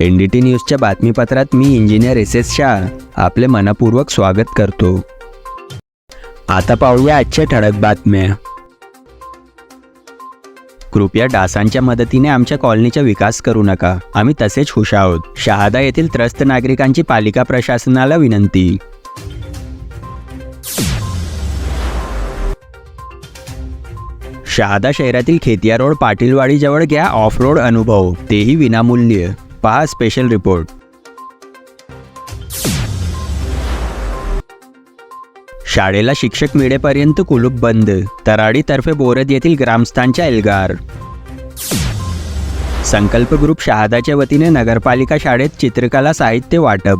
N D T न्यूजच्या बातमीपत्रात मी इंजिनियर एस एस शाह आपले मनपूर्वक स्वागत करतो. आता पाहूया आजच्या ठळक बातम्या. कृपया डासांच्या मदतीने आमच्या कॉलनीचा विकास करू नका. आम्ही तसेच खुश आहोत. शहादा येथील त्रस्त नागरिकांची पालिका प्रशासनाला विनंती. शहादा शहरातील खेतिया रोड पाटीलवाडीजवळ घ्या ऑफ रोड अनुभव. तेही विनामूल्य. पहा स्पेशल रिपोर्ट शाळेला शिक्षक मिळेपर्यंत कुलूप बंद. तराडीतर्फे बोरद येथील ग्रामस्थांच्या एल्गार. संकल्प ग्रुप शहादाच्या वतीने नगरपालिका शाळेत चित्रकला साहित्य वाटप.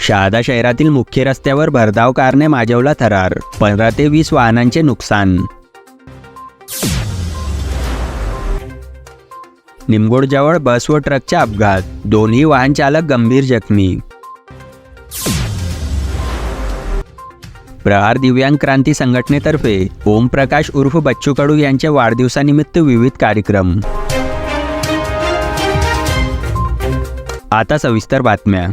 शहादा शहरातील मुख्य रस्त्यावर भरधाव कारने माजवला थरार. पंधरा ते वीस वाहनांचे नुकसान. निमगोडजवळ बस व ट्रकचा अपघात. दोन्ही वाहन चालक गंभीर जखमी. प्रहार दिव्यांग क्रांती संघटनेतर्फे ओमप्रकाश उर्फ बच्चू कडू यांच्या वाढदिवसानिमित्त विविध कार्यक्रम. आता सविस्तर बातम्या.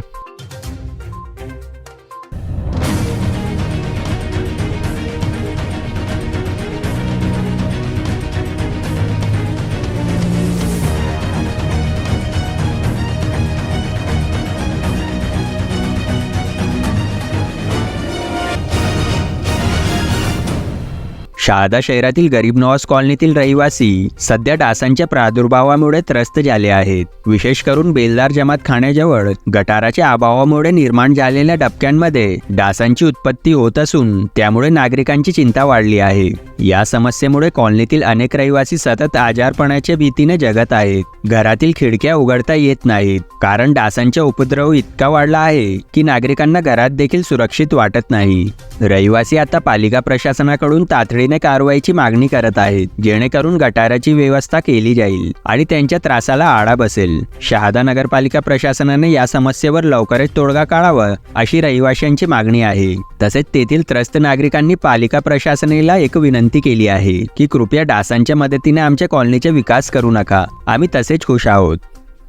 शहादा शहरातील गरीब नवाज कॉलनीतील रहिवासी सध्या डासांच्या प्रादुर्भावामुळे त्रस्त झाले आहेत. विशेष करून बेलदार जमात खाण्याजवळ गटाराच्या अभावामुळे निर्माण झालेल्या डबक्यांमध्ये डासांची उत्पत्ती होत असून त्यामुळे नागरिकांची चिंता वाढली आहे. या समस्येमुळे कॉलनीतील अनेक रहिवासी सतत आजारपणाच्या भीतीने जगत आहेत. घरातील खिडक्या उघडता येत नाहीत. कारण डासांचा उपद्रव इतका वाढला आहे की नागरिकांना घरात देखील सुरक्षित वाटत नाही. रहिवासी आता पालिका प्रशासनाकडून तातडीने कारवाईची मागणी करत आहेत जेणेकरून गटाराची व्यवस्था केली जाईल आणि त्यांच्या त्रासाला आळा बसेल. शहादा नगरपालिका प्रशासनाने या समस्येवर लवकरच तोडगा काढावा अशी रहिवाशांची मागणी आहे. तसेच तेथील त्रस्त नागरिकांनी पालिका प्रशासनाला एक विनंती विनंती केली आहे की कृपया डासांच्या मदतीने आमच्या कॉलनीचा विकास करू नका. आम्ही तसेच खुश आहोत.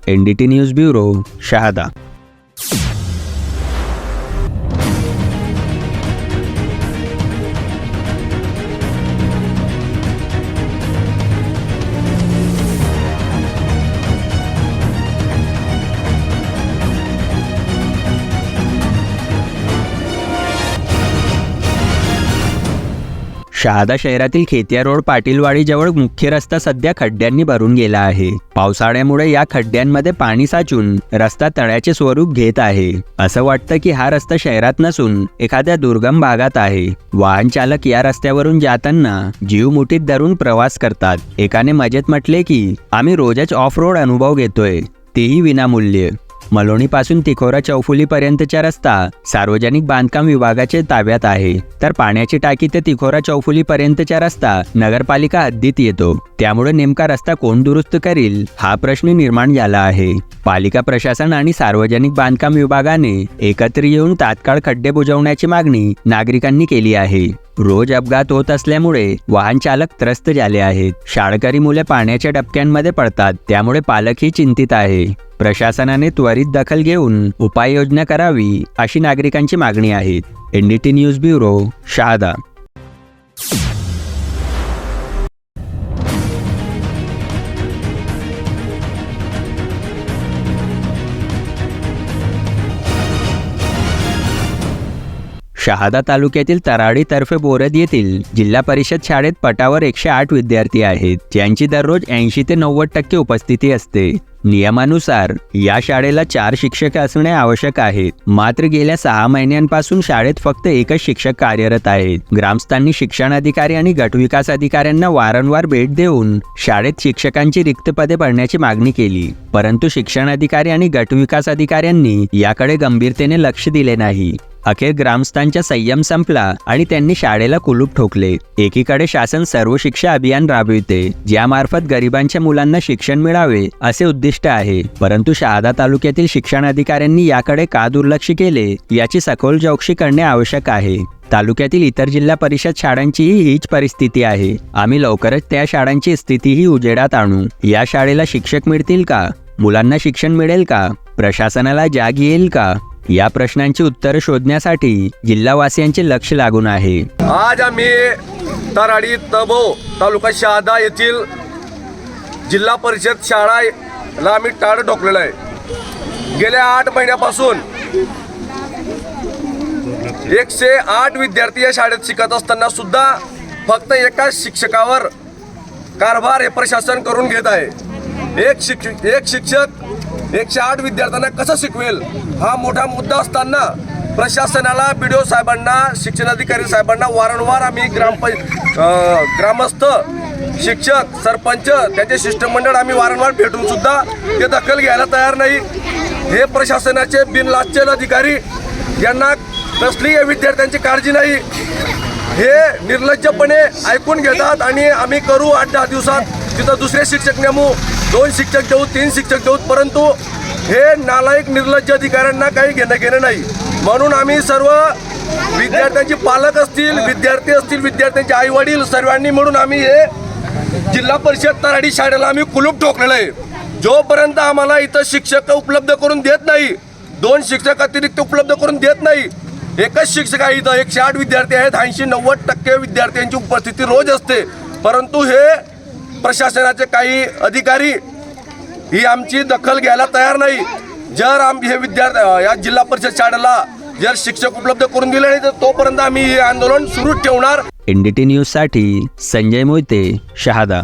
NDT news bureau Shahada. Shahada शहरातील खेतिया रोड पाटीलवाडीजवळ मुख्य रस्ता सध्या खड्ड्यांनी भरून गेला आहे. पावसाळ्यामुळे या खड्ड्यांमध्ये पाणी साचून रस्ता तळ्याचे स्वरूप घेत आहे. असं वाटतं की हा रस्ता शहरात नसून एखाद्या दुर्गम भागात आहे. वाहन चालक या रस्त्यावरून जाताना जीव मुठीत धरून प्रवास करतात. एकाने मजेत म्हटले की आम्ही रोजच ऑफ रोड अनुभव घेतोय. तेही विनामूल्य. मलोणीपासून तिखोरा चौफुलीपर्यंतचा रस्ता सार्वजनिक बांधकाम विभागाचे ताब्यात आहे. तर पाण्याची टाकी ते तिखोरा चौफुलीपर्यंतचा रस्ता नगरपालिका हद्दीत येतो. त्यामुळे नेमका रस्ता कोण दुरुस्त करील हा प्रश्न निर्माण झाला आहे. पालिका प्रशासन आणि सार्वजनिक बांधकाम विभागाने एकत्र येऊन तात्काळ खड्डे बुजवण्याची मागणी नागरिकांनी केली आहे. रोज अपघात होत असल्यामुळे वाहन चालक त्रस्त झाले आहेत. शाळकरी मुले पाण्याच्या डबक्यांमध्ये पडतात त्यामुळे पालकही चिंतित आहे. प्रशासनाने त्वरित दखल घेऊन उपाययोजना करावी अशी नागरिकांची मागणी आहे. NDT news bureau Shahada Shahada तालुक्यातील तराडीतर्फे बोरद येथील जिल्हा परिषद शाळेत पटावर एकशे आठ विद्यार्थी आहेत. ज्यांची दररोज ऐंशी ते नव्वद टक्के उपस्थिती असते. नियमानुसार या शाळेला चार शिक्षक असणे आवश्यक आहे. मात्र गेल्या सहा महिन्यांपासून शाळेत फक्त एकच शिक्षक कार्यरत आहेत. ग्रामस्थांनी शिक्षण अधिकारी आणि गटविकास अधिकाऱ्यांना वारंवार भेट देऊन शाळेत शिक्षकांची रिक्त पदे भरण्याची मागणी केली. परंतु शिक्षण अधिकारी आणि गटविकास अधिकाऱ्यांनी याकडे गंभीरतेने लक्ष दिले नाही. अखेर ग्रामस्थांचा संयम संपला आणि त्यांनी शाळेला कुलूप ठोकले. एकीकडे शासन सर्व शिक्षा अभियान राबविते ज्यामार्फत गरिबांच्या मुलांना शिक्षण मिळावे असे उद्दिष्ट आहे. परंतु शहादा तालुक्यातील शिक्षण अधिकाऱ्यांनी याकडे का दुर्लक्ष केले याची सखोल चौकशी करणे आवश्यक आहे. तालुक्यातील इतर जिल्हा परिषद शाळांचीही हीच परिस्थिती आहे. आम्ही लवकरच त्या शाळांची स्थितीही उजेडात आणू. या शाळेला शिक्षक मिळतील का? मुलांना शिक्षण मिळेल का? प्रशासनाला जाग येईल का? या प्रश्नांची उत्तरं शोधण्यासाठी जिल्हावासियांचे लक्ष लागून आहे. आज आम्ही तराडी तबो तालुका शहादा येथील जिल्हा परिषद शाळाला आम्ही टाळ ठोकलेलं आहे. गेल्या आठ महिन्यापासून एकशे आठ विद्यार्थी या शाळेत शिकत असताना सुद्धा फक्त एका शिक्षकावर कारभार हे प्रशासन करून घेत आहे. एक शिक्षक एक शिक्षक एकशे आठ विद्यार्थ्यांना कसं शिकवेल? हा मोठा मुद्दा असताना प्रशासनाला बी डी ओ साहेबांना शिक्षणाधिकारी साहेबांना वारंवार आम्ही ग्रामप ग्रामस्थ शिक्षक सरपंच त्याचे शिष्टमंडळ आम्ही वारंवार भेटून सुद्धा ते दखल घ्यायला तयार नाही. हे प्रशासनाचे बिनलाचल अधिकारी यांना कसली या विद्यार्थ्यांची काळजी नाही. हे निर्लज्जपणे ऐकून घेतात आणि आम्ही करू आठ दहा दिवसात. तिथं दुसरे शिक्षक नेमू. दोन शिक्षक देऊ तीन शिक्षक देऊ परंतु हे नालायक निर्लज्ज अधिकाऱ्यांना काही घेणं घेणं नाही. म्हणून आम्ही सर्व विद्यार्थ्यांचे पालक असतील विद्यार्थी असतील विद्यार्थ्यांचे आई वडील सर्वांनी म्हणून आम्ही हे जिल्हा परिषद तराडी शाळेला आम्ही कुलूप ठोकलेलं आहे. जोपर्यंत आम्हाला इथं शिक्षक उपलब्ध करून देत नाही दोन शिक्षक अतिरिक्त उपलब्ध करून देत नाही एकच शिक्षक आहे इथं एकशे आठ विद्यार्थी आहेत ऐंशी नव्वद टक्के विद्यार्थ्यांची उपस्थिती रोज असते. परंतु हे प्रशासनाचे काही अधिकारी ही आमची दखल घ्यायला तयार नाही. जर आम हे विद्यार्थी या जिल्हा परिषद शाळेला जर शिक्षक उपलब्ध करून दिले नाही तर तोपर्यंत आम्ही हे आंदोलन सुरूच ठेवणार. एनडीटी न्यूजसाठी संजय मोहिते शहादा.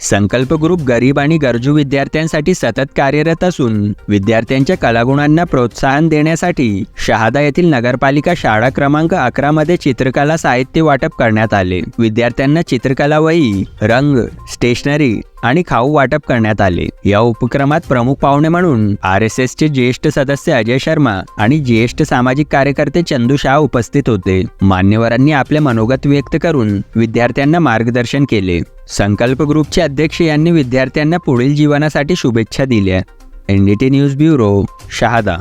संकल्प ग्रुप गरीब आणि गरजू विद्यार्थ्यांसाठी सतत कार्यरत असून विद्यार्थ्यांच्या कलागुणांना प्रोत्साहन देण्यासाठी शहादा येथील नगरपालिका शाळा क्रमांक अकरा मध्ये चित्रकला साहित्य वाटप करण्यात आले. विद्यार्थ्यांना चित्रकला वही रंग स्टेशनरी आणि खाऊ वाटप करण्यात आले. या उपक्रमात प्रमुख पाहुणे म्हणून आर एस एसचे ज्येष्ठ सदस्य अजय शर्मा आणि ज्येष्ठ सामाजिक कार्यकर्ते चंदू शाह उपस्थित होते. मान्यवरांनी आपले मनोगत व्यक्त करून विद्यार्थ्यांना मार्गदर्शन केले. संकल्प ग्रुपचे अध्यक्ष यांनी विद्यार्थ्यांना पुढील जीवनासाठी शुभेच्छा दिल्या N D T news bureau Shahada.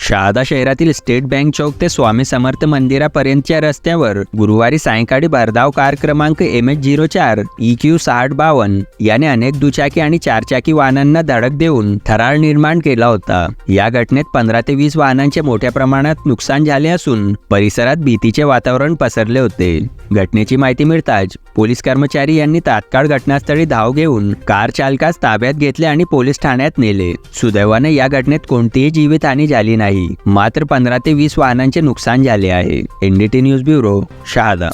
Shahada शहरातील स्टेट बँक चौक ते स्वामी समर्थ मंदिरापर्यंतच्या रस्त्यावर गुरुवारी सायंकाळी भरधाव कार क्रमांक एम एच झिरो चार ई क्यू साठ बावन्न याने अनेक दुचाकी आणि चारचाकी वाहनांना धडक देऊन थरार निर्माण केला होता. या घटनेत पंधरा ते वीस वाहनांचे मोठ्या प्रमाणात नुकसान झाले असून परिसरात भीतीचे वातावरण पसरले होते. घटनेची माहिती मिळताच पोलीस कर्मचारी यांनी तात्काळ घटनास्थळी धाव घेऊन कार चालकास ताब्यात घेतले आणि पोलीस ठाण्यात नेले. सुदैवाने या घटनेत कोणतीही जीवितहानी झाली नाही. मात्र पंधरा ते वीस वाहनांचे नुकसान झाले आहे. NDT news bureau Shahada.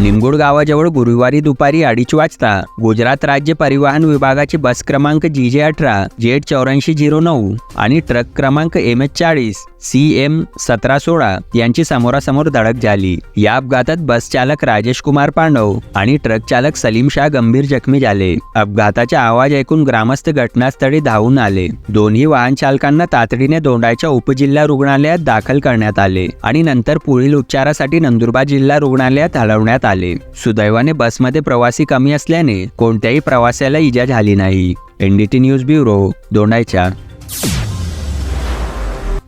Nimgud गावाजवळ गुरुवारी दुपारी अडीच वाजता गुजरात राज्य परिवहन विभागाची बस क्रमांक जी जे अठरा जेड चौऱ्याऐंशी झिरो नऊ आणि ट्रक क्रमांक एम एच चाळीस सी एम सतरा सोळा यांची समोरासमोर धडक झाली. या अपघातात बस चालक राजेश कुमार पांडव आणि ट्रक चालक सलीम शाह गंभीर जखमी झाले. अपघाताचा आवाज ऐकून ग्रामस्थ घटनास्थळी धावून आले. दोन्ही वाहन चालकांना तातडीने दोंडाच्या उपजिल्हा रुग्णालयात दाखल करण्यात आले आणि नंतर पुढील उपचारासाठी नंदुरबार जिल्हा रुग्णालयात हलवण्यात आले. सुदैवाने बसमध्ये प्रवासी कमी असल्याने कोणत्याही प्रवाशाला इजा झाली नाही. एनडीटी न्यूज ब्युरो दोंडायच्या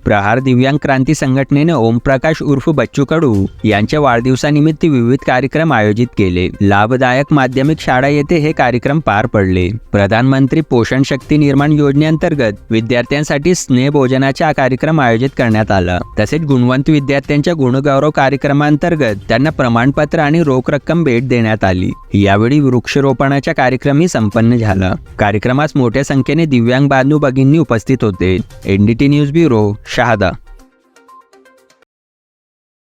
प्रहार दिव्यांग क्रांती संघटनेने ओमप्रकाश उर्फ बच्चू कडू यांच्या वाढदिवसानिमित्त विविध कार्यक्रम आयोजित केले. लाभदायक माध्यमिक शाळा येथे हे कार्यक्रम पार पडले. प्रधानमंत्री पोषण शक्ती निर्माण योजनेअंतर्गत विद्यार्थ्यांसाठी स्नेह भोजनाचा कार्यक्रम आयोजित करण्यात आला. तसेच गुणवंत विद्यार्थ्यांच्या गुणगौरव कार्यक्रमांतर्गत त्यांना प्रमाणपत्र आणि रोख रक्कम भेट देण्यात आली. यावेळी वृक्षरोपणाचा कार्यक्रमही संपन्न झाला. कार्यक्रमास मोठ्या संख्येने दिव्यांग बांधू भगिनी उपस्थित होते. NDT news bureau Shahada